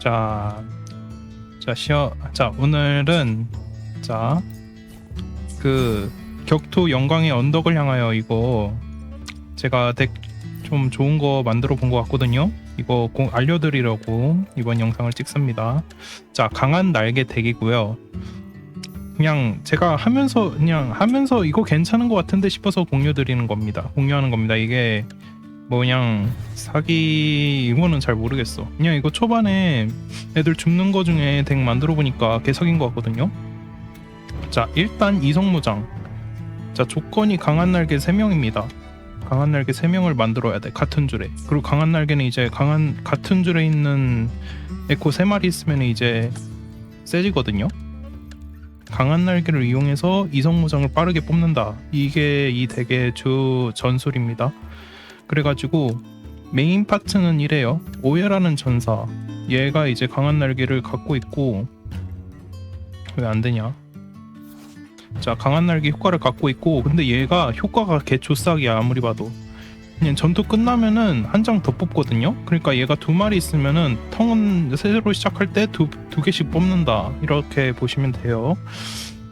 자, 자 시어, 자 오늘은 자 그 격투 영광의 언덕을 향하여 이거 제가 덱 좀 좋은 거 만들어 본 것 같거든요. 이거 공 알려드리려고 이번 영상을 찍습니다. 자 강한 날개 덱이고요. 그냥 제가 하면서 그냥 하면서 이거 괜찮은 것 같은데 싶어서 공유 드리는 겁니다. 공유하는 겁니다. 이게 뭐 그냥 사기 이거는 잘 모르겠어. 그냥 이거 초반에 애들 줍는 거 중에 덱 만들어 보니까 개석인 것 같거든요. 자 일단 이성무장. 자 조건이 강한 날개 3명입니다. 강한 날개 3명을 만들어야 돼 같은 줄에. 그리고 강한 날개는 이제 강한 같은 줄에 있는 에코 3마리 있으면 이제 세지거든요. 강한 날개를 이용해서 이성무장을 빠르게 뽑는다. 이게 이 덱의 주 전술입니다. 그래가지고 메인 파트는 이래요. 오해라는 전사. 얘가 이제 강한 날개를 갖고 있고 왜 안 되냐? 자, 강한 날개 효과를 갖고 있고 근데 얘가 효과가 개조싹이야 아무리 봐도. 그냥 전투 끝나면은 한 장 더 뽑거든요. 그러니까 얘가 두 마리 있으면은 턴 새로 시작할 때 두 두 개씩 뽑는다. 이렇게 보시면 돼요.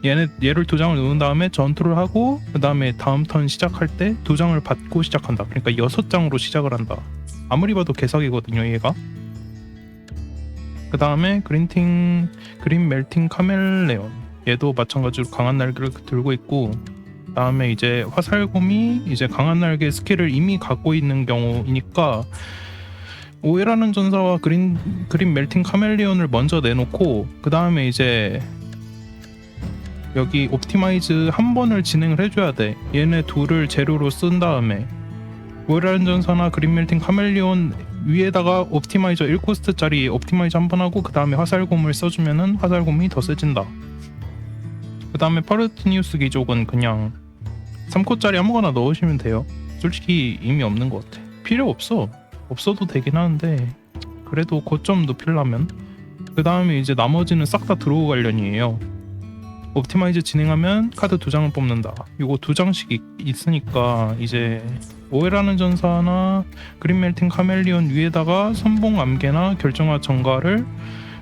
얘네 얘를 두 장을 놓은 다음에 전투를 하고 그 다음에 다음 턴 시작할 때 두 장을 받고 시작한다. 그러니까 여섯 장으로 시작을 한다. 아무리 봐도 개석이거든요, 얘가. 그 다음에 그린팅 그린 멜팅 카멜레온 얘도 마찬가지로 강한 날개를 들고 있고 그 다음에 이제 화살곰이 이제 강한 날개 스킬을 이미 갖고 있는 경우이니까 오해라는 전사와 그린 그린 멜팅 카멜리온을 먼저 내놓고 그 다음에 이제 여기 옵티마이즈 한 번을 진행을 해줘야 돼. 얘네 둘을 재료로 쓴 다음에 오해라는 전사나 그린 멜팅 카멜리온 위에다가 옵티마이저 1코스트짜리 옵티마이저 한 번 하고 그 다음에 화살곰을 써주면은 화살곰이 더 세진다. 그 다음에 파르티니우스 귀족은 그냥 3코짜리 아무거나 넣으시면 돼요. 솔직히 의미 없는 것 같아. 필요 없어. 없어도 되긴 하는데 그래도 고점 높이려면 그 다음에 이제 나머지는 싹 다 드로우 관련이에요. 옵티마이즈 진행하면 카드 두 장을 뽑는다. 이거 두 장씩 있, 있으니까 이제 오해라는 전사나 그린 멜팅 카멜리온 위에다가 선봉 암개나 결정화 전가를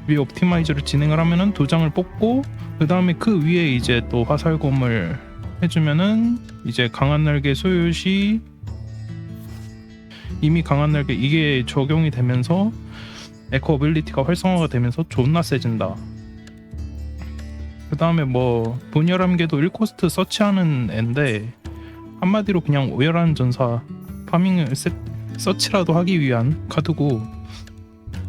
위에 옵티마이저를 진행을 하면은 두 장을 뽑고 그 다음에 그 위에 이제 또 화살곰을 해주면은 이제 강한 날개 소유 시 이미 강한 날개 이게 적용이 되면서 에코 어빌리티가 활성화가 되면서 존나 세진다. 그 다음에 뭐 분열함계도 1코스트 서치하는 앤데 한마디로 그냥 오열하는 전사 파밍을 세, 서치라도 하기 위한 카드고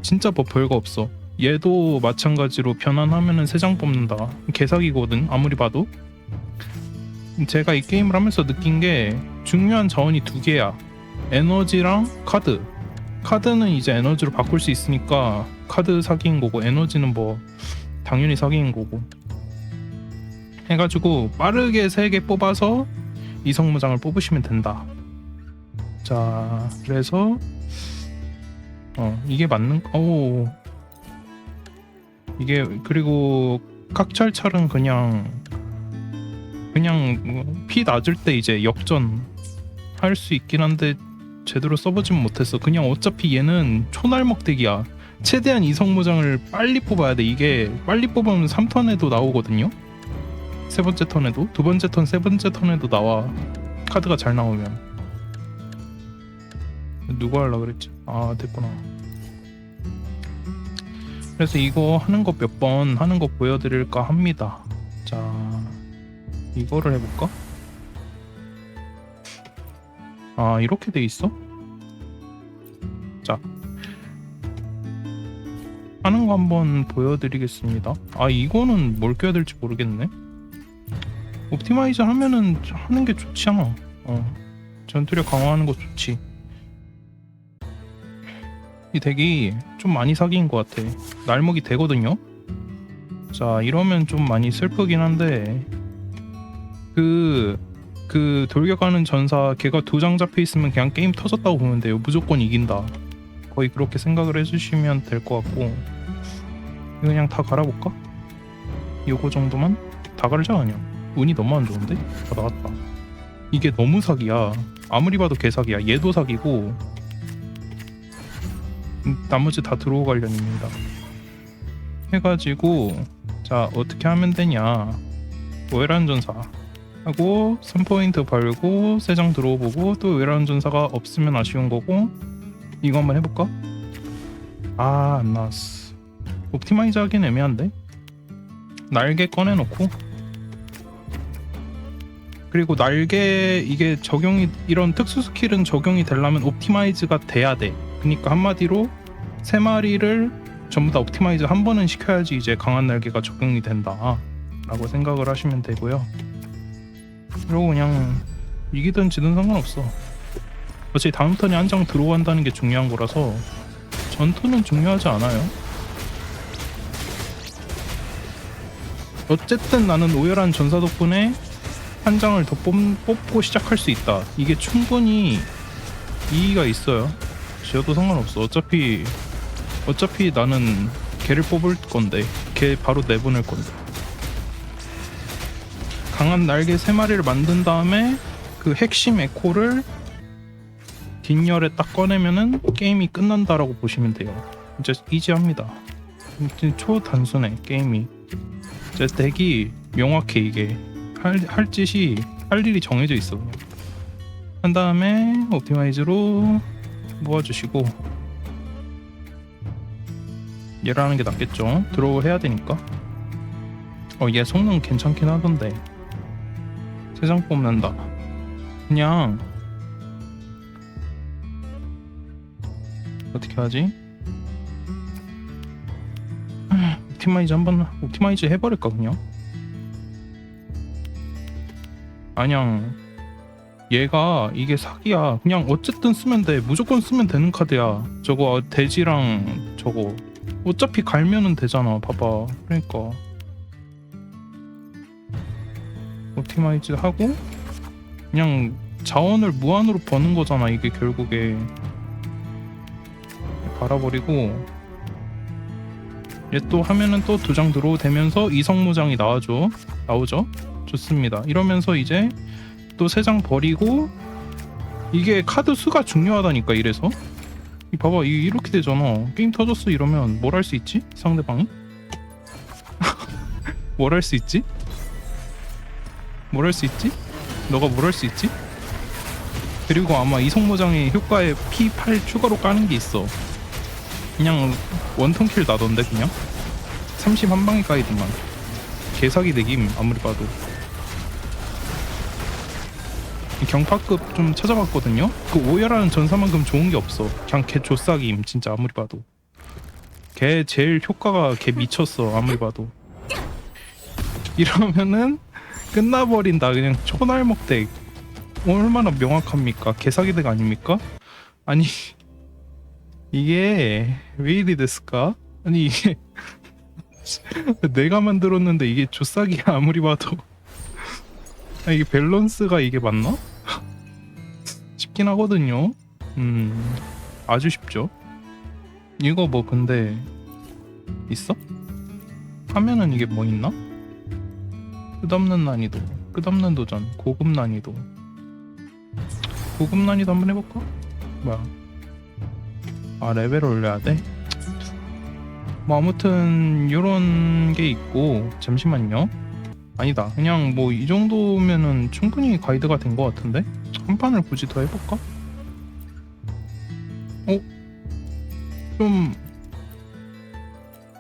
진짜 뭐 별거 없어. 얘도 마찬가지로 변환하면은 세장 뽑는다. 개사기거든 아무리 봐도. 제가 이 게임을 하면서 느낀 게 중요한 자원이 두 개야. 에너지랑 카드. 카드는 이제 에너지로 바꿀 수 있으니까 카드 사기인 거고 에너지는 뭐 당연히 사기인 거고. 해가지고 빠르게 세개 뽑아서 이성무장을 뽑으시면 된다. 자, 그래서 어 이게 맞는 오 이게 그리고 각철철은 그냥 그냥 피 낮을 때 이제 역전 할 수 있긴 한데 제대로 써보진 못했어. 그냥 어차피 얘는 초날먹덱이야. 최대한 이성무장을 빨리 뽑아야 돼. 이게 빨리 뽑으면 3턴에도 나오거든요. 세 번째 턴에도 두 번째 턴, 세 번째 턴에도 나와. 카드가 잘 나오면. 누구 하려 그랬지? 아 됐구나. 그래서 이거 하는 거몇번 하는 거 보여드릴까 합니다. 자, 이거를 해볼까? 아 이렇게 돼 있어? 자, 하는 거 한번 보여드리겠습니다. 아 이거는 뭘 껴야 될지 모르겠네. 옵티마이저 하면은 하는 게 좋지 않아. 어, 전투력 강화하는 거 좋지. 이 덱이 좀 많이 사기인 것 같아. 날먹이 되거든요. 자 이러면 좀 많이 슬프긴 한데 그. 그 돌격하는 전사 걔가 두 장 잡혀 있으면 그냥 게임 터졌다고 보면 돼요. 무조건 이긴다. 거의 그렇게 생각을 해주시면 될 것 같고 그냥 다 갈아볼까? 요거 정도만 다 갈자 그냥. 운이 너무 안 좋은데? 다 나갔다. 이게 너무 사기야. 아무리 봐도 개사기야. 얘도 사기고 음, 나머지 다 들어오 관련입니다. 해가지고 자 어떻게 하면 되냐 오해란 전사 하고 3포인트 벌고 3장 들어보고 또 오해란 전사가 없으면 아쉬운 거고 이거 한번 해볼까? 아 안 나왔어 옵티마이즈 하긴 애매한데 날개 꺼내놓고 그리고 날개 이게 적용이 이런 특수 스킬은 적용이 되려면 옵티마이즈가 돼야 돼. 그러니까 한마디로 세 마리를 전부 다 옵티마이즈 한 번은 시켜야지 이제 강한 날개가 적용이 된다 라고 생각을 하시면 되고요. 그리고 그냥 이기든 지든 상관없어. 어차피 다음 턴에 한 장 들어간다는 게 중요한 거라서 전투는 중요하지 않아요. 어쨌든 나는 오열한 전사 덕분에 한 장을 더 뽑, 뽑고 시작할 수 있다. 이게 충분히 이의가 있어요. 지어도 상관없어. 어차피 어차피 나는 걔를 뽑을 건데 걔 바로 내보낼 건데. 강한 날개 세 마리를 만든 다음에 그 핵심 에코를 뒷열에 딱 꺼내면은 게임이 끝난다라고 보시면 돼요. 진짜 이지합니다. 진짜 초단순해 게임이 제 덱이 명확해 이게 할, 할 짓이 할 일이 정해져 있어. 한 다음에 옵티마이즈로 모아주시고 얘를 하는 게 낫겠죠? 드로우 해야 되니까. 어 얘 성능 괜찮긴 하던데. 세장 뽑는다. 그냥 어떻게 하지? 옵티마이즈 한번 옵티마이즈 해버릴까 그냥 그냥 얘가 이게 사기야. 그냥 어쨌든 쓰면 돼. 무조건 쓰면 되는 카드야. 저거 돼지랑 저거 어차피 갈면은 되잖아 봐봐. 그러니까. 옵티마이즈 하고 그냥 자원을 무한으로 버는 거잖아 이게 결국에. 갈아버리고 얘 또 하면은 또 두 장 들어오되면서 이성무장이 나와줘. 나오죠 좋습니다. 이러면서 이제 또 세 장 버리고 이게 카드 수가 중요하다니까 이래서. 이 봐봐 이 이렇게 되잖아. 게임 터졌어 이러면 뭘 할 수 있지? 상대방이? 뭘 할 수 있지? 뭘 할 수 있지? 너가 뭘 할 수 있지? 그리고 아마 이성모장의 효과에 P8 추가로 까는 게 있어. 그냥 원턴 킬 나던데 그냥? 30 한 방에 까이더만. 개사기 내김 아무리 봐도. 이 경파급 좀 찾아봤거든요. 그 오열하는 전사만큼 좋은 게 없어. 그냥 개 조싸김 진짜 아무리 봐도. 걔 제일 효과가 개 미쳤어 아무리 봐도. 이러면은 끝나버린다. 그냥 초날먹덱 얼마나 명확합니까? 개사기덱 아닙니까? 아니 이게 왜 이리 됐을까? 아니 이게 내가 만들었는데 이게 조싸기야 아무리 봐도. 아, 이게 밸런스가 이게 맞나? 쉽긴 하거든요 음 아주 쉽죠 이거 뭐 근데 있어? 하면은 이게 뭐 있나? 끝없는 난이도 끝없는 도전 고급 난이도 고급 난이도 한번 해볼까? 뭐야 아 레벨 올려야 돼? 뭐 아무튼 요런 게 있고 잠시만요 아니다 그냥 뭐 이 정도면은 충분히 가이드가 된 것 같은데 한 판을 굳이 더 해볼까? 어? 좀...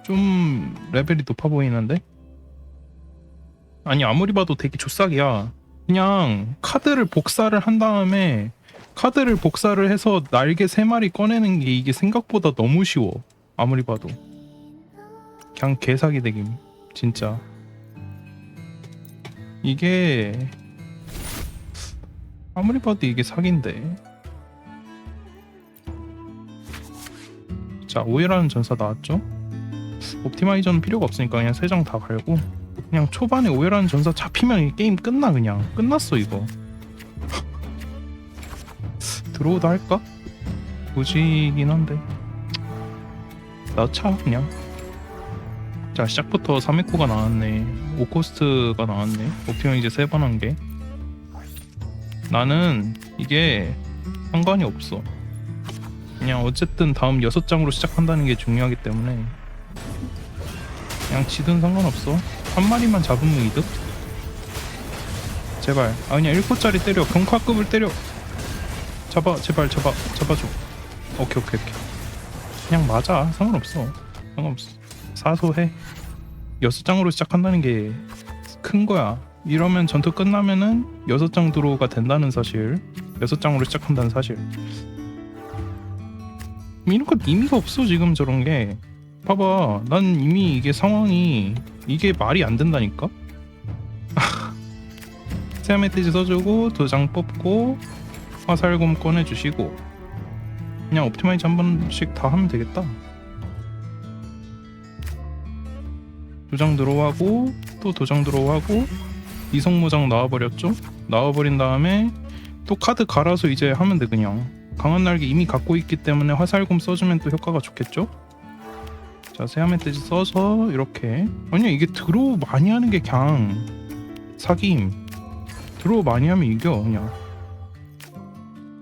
좀 레벨이 높아 보이는데? 아니 아무리 봐도 되게 조싹이야 그냥 카드를 복사를 한 다음에 카드를 복사를 해서 날개 세 마리 꺼내는 게 이게 생각보다 너무 쉬워 아무리 봐도 그냥 개사기 되김 진짜 이게 아무리 봐도 이게 사기인데. 자 오해라는 전사 나왔죠? 옵티마이저는 필요가 없으니까 그냥 세 장 다 갈고 그냥 초반에 오해라는 전사 잡히면 이 게임 끝나 그냥. 끝났어 이거. 들어오다 할까? 무지긴 한데. 나차 그냥 자 시작부터 3회코가 나왔네. 5코스트가 나왔네. 옵티마이즈 세번 한 게. 나는 이게 상관이 없어. 그냥 어쨌든 다음 6장으로 시작한다는 게 중요하기 때문에. 그냥 지든 상관없어. 한 마리만 잡으면 이득? 제발. 아 그냥 1코짜리 때려. 경카급을 때려. 잡아 제발 잡아 잡아줘. 오케이 오케이 오케이. 그냥 맞아. 상관없어. 상관없어 사소해. 여섯 장으로 시작한다는 게 큰 거야. 이러면 전투 끝나면은 여섯 장 드로우가 된다는 사실. 여섯 장으로 시작한다는 사실. 이런 건 의미가 없어 지금 저런 게. 봐봐 난 이미 이게 상황이 이게 말이 안 된다니까? 세아메 띠지 써주고 두 장 뽑고 화살곰 꺼내주시고. 그냥 옵티마이즈 한 번씩 다 하면 되겠다 두장 들어가고 또두장 들어가고 이성무장 나와버렸죠? 나와버린 다음에 또 카드 갈아서 이제 하면 돼 그냥. 강한 날개 이미 갖고 있기 때문에 화살곰 써주면 또 효과가 좋겠죠? 자 세아메 띠지. 써서 이렇게. 아니야 이게 드로우 많이 하는 게 그냥 사기임. 드로우 많이 하면 이겨 그냥.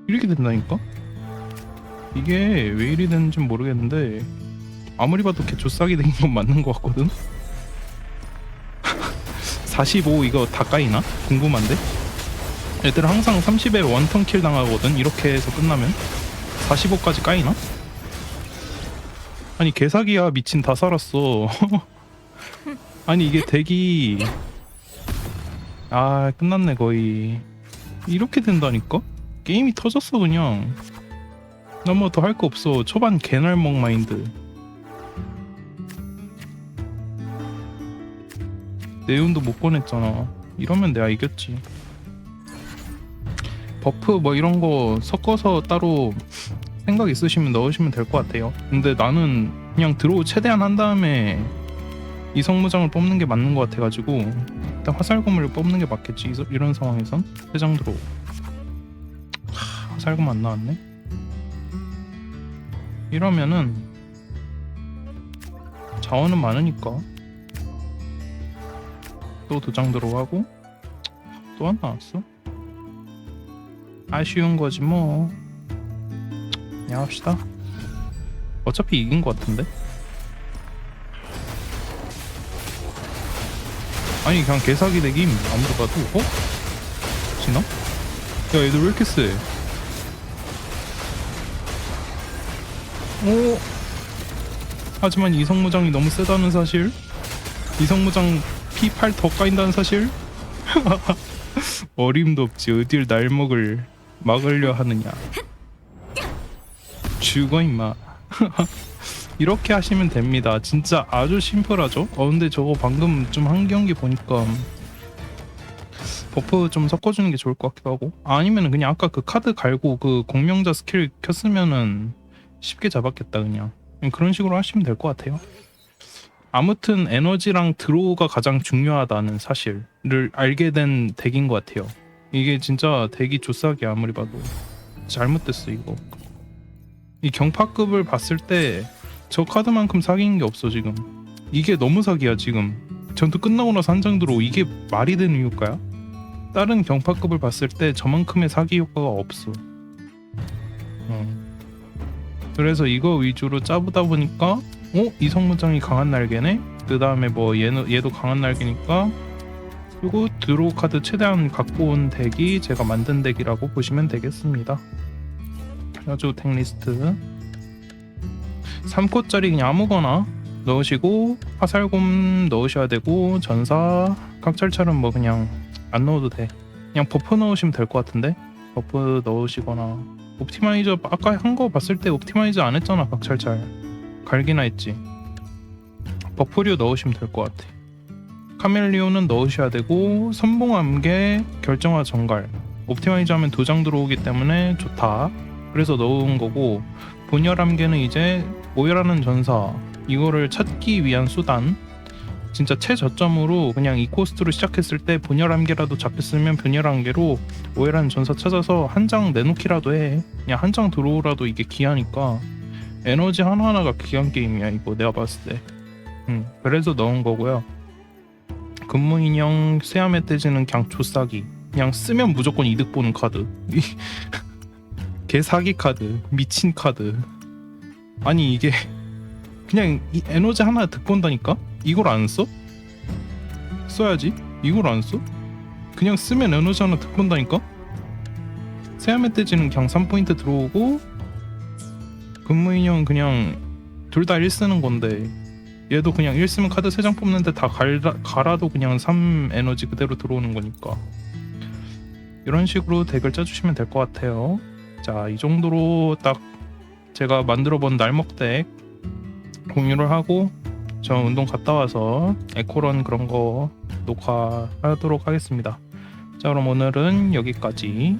이렇게 된다니까? 이게 왜 이리 되는지 모르겠는데 아무리 봐도 걔 조싸기 된 건 맞는 것 같거든 45 이거 다 까이나? 궁금한데? 애들 항상 30에 원턴 킬 당하거든 이렇게 해서 끝나면. 45까지 까이나? 아니 개사기야. 미친 다 살았어. 아니 이게 대기. 아 끝났네 거의. 이렇게 된다니까? 게임이 터졌어 그냥. 나 뭐 더 할 거 없어. 초반 개날먹 마인드 네온도 못 보냈잖아. 이러면 내가 이겼지. 버프 뭐 이런 거 섞어서 따로 생각 있으시면 넣으시면 될 것 같아요. 근데 나는 그냥 들어오 최대한 한 다음에 이성무장을 뽑는 게 맞는 것 같아가지고 일단 화살검을 뽑는 게 맞겠지 이런 상황에선. 세장 들어오 하, 화살검 안 나왔네. 이러면은 자원은 많으니까 또두장 들어가고 또 안 나왔어? 아쉬운 거지 뭐 그냥 합시다 어차피 이긴 것 같은데 아니 그냥 개사기 내김 아무도 봐도 어? 지나? 야 얘들 왜 이렇게 세? 오 하지만 이성무장이 너무 세다는 사실 이성무장 P8 더 까인다는 사실? 어림도 없지. 어딜 날 먹을 막으려 하느냐. 죽어 임마. 이렇게 하시면 됩니다. 진짜 아주 심플하죠? 어 근데 저거 방금 좀 한 경기 보니까 버프 좀 섞어주는 게 좋을 것 같기도 하고. 아니면 그냥 아까 그 카드 갈고 그 공명자 스킬 켰으면은 쉽게 잡았겠다 그냥 그런 식으로 하시면 될 것 같아요 아무튼 에너지랑 드로우가 가장 중요하다는 사실을 알게 된 덱인 것 같아요. 이게 진짜 덱이 조싸기 아무리 봐도 잘못됐어 이거. 이 경파급을 봤을 때 저 카드만큼 사기인 게 없어 지금. 이게 너무 사기야 지금. 전투 끝나고 나서 한 장 들어 이게 말이 되는 효과야? 다른 경파급을 봤을 때 저만큼의 사기 효과가 없어. 어. 그래서 이거 위주로 짜보다 보니까 어? 이성무장이 강한 날개네? 그 다음에 뭐 얘는, 얘도 강한 날개니까 그리고 드로우 카드 최대한 갖고 온 덱이 제가 만든 덱이라고 보시면 되겠습니다. 아주 덱 리스트. 3코짜리 그냥 아무거나 넣으시고 화살곰 넣으셔야 되고 전사 각철철은 뭐 그냥 안 넣어도 돼. 그냥 버프 넣으시면 될 것 같은데? 버프 넣으시거나. 옵티마이저 아까 한 거 봤을 때 옵티마이저 안 했잖아 각철철 갈기나 했지. 버프류 넣으시면 될 것 같아. 카멜리오는 넣으셔야 되고 선봉암개 결정화 정갈. 옵티마이즈 하면 두 장 들어오기 때문에 좋다. 그래서 넣은 거고 본열암개는 이제 오열하는 전사. 이거를 찾기 위한 수단. 진짜 최저점으로 그냥 이 코스트로 시작했을 때 본열암개라도 잡혔으면 본열암개로 오열하는 전사 찾아서 한 장 내놓기라도 해. 그냥 한 장 들어오라도 이게 기하니까 에너지 하나하나가 귀한 게임이야 이거 내가 봤을 때 음, 그래서 넣은 거고요 근무 인형 세아메 떼지는 그냥 조싸기 그냥 쓰면 무조건 이득 보는 카드 이- 개사기 카드 미친 카드 아니 이게 그냥 이 에너지 하나 득 본다니까 이걸 안 써? 써야지. 이걸 안 써? 그냥 쓰면 에너지 하나 득 본다니까? 새야 멧돼지는 그냥 3포인트 들어오고 근무인형 그냥 둘 다 1 쓰는 건데 얘도 그냥 1 쓰면 카드 3장 뽑는데 다 갈라, 갈아도 그냥 3 에너지 그대로 들어오는 거니까. 이런 식으로 덱을 짜주시면 될 것 같아요. 자 이 정도로 딱 제가 만들어 본 날먹 덱 공유를 하고 저 운동 갔다 와서 에코런 그런 거 녹화하도록 하겠습니다. 자 그럼 오늘은 여기까지